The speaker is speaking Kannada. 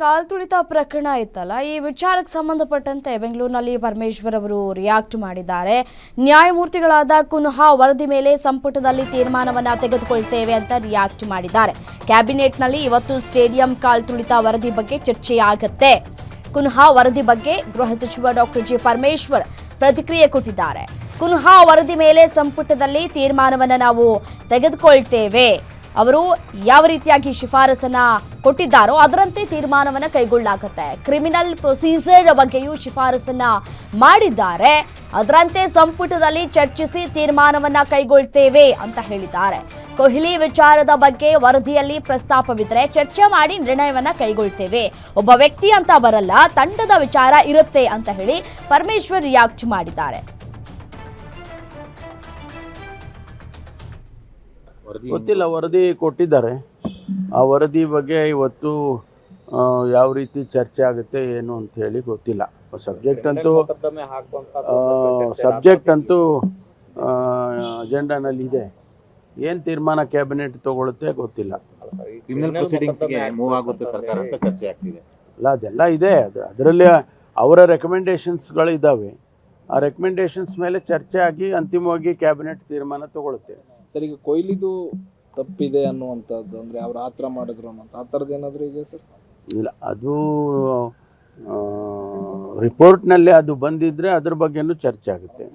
ಕಾಲ್ತುಳಿತ ಪ್ರಕರಣ ಇತ್ತಲ್ಲ, ಈ ವಿಚಾರಕ್ಕೆ ಸಂಬಂಧಪಟ್ಟಂತೆ ಬೆಂಗಳೂರಿನಲ್ಲಿ ಪರಮೇಶ್ವರ್ ಅವರು ರಿಯಾಕ್ಟ್ ಮಾಡಿದ್ದಾರೆ. ನ್ಯಾಯಮೂರ್ತಿಗಳಾದ ಕುನ್ಹಾ ವರದಿ ಮೇಲೆ ಸಂಪುಟದಲ್ಲಿ ತೀರ್ಮಾನವನ್ನ ತೆಗೆದುಕೊಳ್ತೇವೆ ಅಂತ ರಿಯಾಕ್ಟ್ ಮಾಡಿದ್ದಾರೆ. ಕ್ಯಾಬಿನೆಟ್ನಲ್ಲಿ ಇವತ್ತು ಸ್ಟೇಡಿಯಂ ಕಾಲ್ತುಳಿತ ವರದಿ ಬಗ್ಗೆ ಚರ್ಚೆಯಾಗತ್ತೆ ಕುನ್ಹಾ ವರದಿ ಬಗ್ಗೆ ಗೃಹ ಸಚಿವ ಡಾಕ್ಟರ್ ಜಿ ಪರಮೇಶ್ವರ್ ಪ್ರತಿಕ್ರಿಯೆ ಕೊಟ್ಟಿದ್ದಾರೆ. ಕುನ್ಹಾ ವರದಿ ಮೇಲೆ ಸಂಪುಟದಲ್ಲಿ ತೀರ್ಮಾನವನ್ನು ನಾವು ತೆಗೆದುಕೊಳ್ತೇವೆ. ಅವರು ಯಾವ ರೀತಿಯಾಗಿ ಶಿಫಾರಸನ್ನ ಕೊಟ್ಟಿದ್ದಾರೋ ಅದರಂತೆ ತೀರ್ಮಾನವನ್ನು ಕೈಗೊಳ್ಳಲಾಗುತ್ತೆ ಕ್ರಿಮಿನಲ್ ಪ್ರೊಸೀಜರ್ ಬಗ್ಗೆಯೂ ಶಿಫಾರಸನ್ನ ಮಾಡಿದ್ದಾರೆ. ಅದರಂತೆ ಸಂಪುಟದಲ್ಲಿ ಚರ್ಚಿಸಿ ತೀರ್ಮಾನವನ್ನ ಕೈಗೊಳ್ತೇವೆ ಅಂತ ಹೇಳಿದ್ದಾರೆ. ಕೊಹ್ಲಿ ವಿಚಾರದ ಬಗ್ಗೆ ವರದಿಯಲ್ಲಿ ಪ್ರಸ್ತಾಪವಿದ್ರೆ ಚರ್ಚೆ ಮಾಡಿ ನಿರ್ಣಯವನ್ನ ಕೈಗೊಳ್ತೇವೆ. ಒಬ್ಬ ವ್ಯಕ್ತಿ ಅಂತ ಬರಲ್ಲ, ತಂಡದ ವಿಚಾರ ಇರುತ್ತೆ ಅಂತ ಹೇಳಿ ಪರಮೇಶ್ವರ್ ರಿಯಾಕ್ಟ್ ಮಾಡಿದ್ದಾರೆ. ಗೊತ್ತಿಲ್ಲ ವರದಿ ಕೊಟ್ಟಿದ್ದಾರೆ. ಆ ವರದಿ ಬಗ್ಗೆ ಇವತ್ತು ಯಾವ ರೀತಿ ಚರ್ಚೆ ಆಗುತ್ತೆ ಏನು ಅಂತ ಹೇಳಿ ಗೊತ್ತಿಲ್ಲ. ಸಬ್ಜೆಕ್ಟ್ ಅಂತೂ ಸಬ್ಜೆಕ್ಟ್ ಅಂತೂ ಅಜೆಂಡಾನಲ್ಲಿ ಇದೆ. ಏನು ತೀರ್ಮಾನ ಕ್ಯಾಬಿನೆಟ್ ತಗೊಳುತ್ತೆ ಗೊತ್ತಿಲ್ಲ. ಕ್ರಿಮಿನಲ್ ಪ್ರೊಸೀಡಿಂಗ್ಸ್ಗೆ ಮೂವ್ ಆಗುತ್ತೆ ಸರ್ಕಾರ ಅಂತ ಚರ್ಚೆ ಆಗ್ತಿದೆ. ಅಲ್ಲ ಅದೆಲ್ಲ ಇದೆ. ಅದು ಅದರಲ್ಲಿ ಅವರ ರೆಕಮೆಂಡೇಶನ್ಸ್ಗಳು ಇದ್ದಾವೆ ಆ ರೆಕಮೆಂಡೇಶನ್ಸ್ ಮೇಲೆ ಚರ್ಚೆ ಆಗಿ ಅಂತಿಮವಾಗಿ ಕ್ಯಾಬಿನೆಟ್ ತೀರ್ಮಾನ ತಗೊಳುತ್ತೆ ಸರ್ ಈಗ ಕೊಹ್ಲಿದು ತಪ್ಪಿದೆ ಅನ್ನುವಂಥದ್ದು ಅಂದರೆ ಅವ್ರು ಆ ಥರ ಮಾಡಿದ್ರು ಅನ್ನೋಂಥ ಆ ಥರದ್ದು ಏನಾದರೂ ಇದೆ ಸರ್? ಇಲ್ಲ ಅದು ರಿಪೋರ್ಟ್ನಲ್ಲಿ ಅದು ಬಂದಿದ್ರೆ ಅದ್ರ ಬಗ್ಗೆನೂ ಚರ್ಚೆ ಆಗುತ್ತೆ.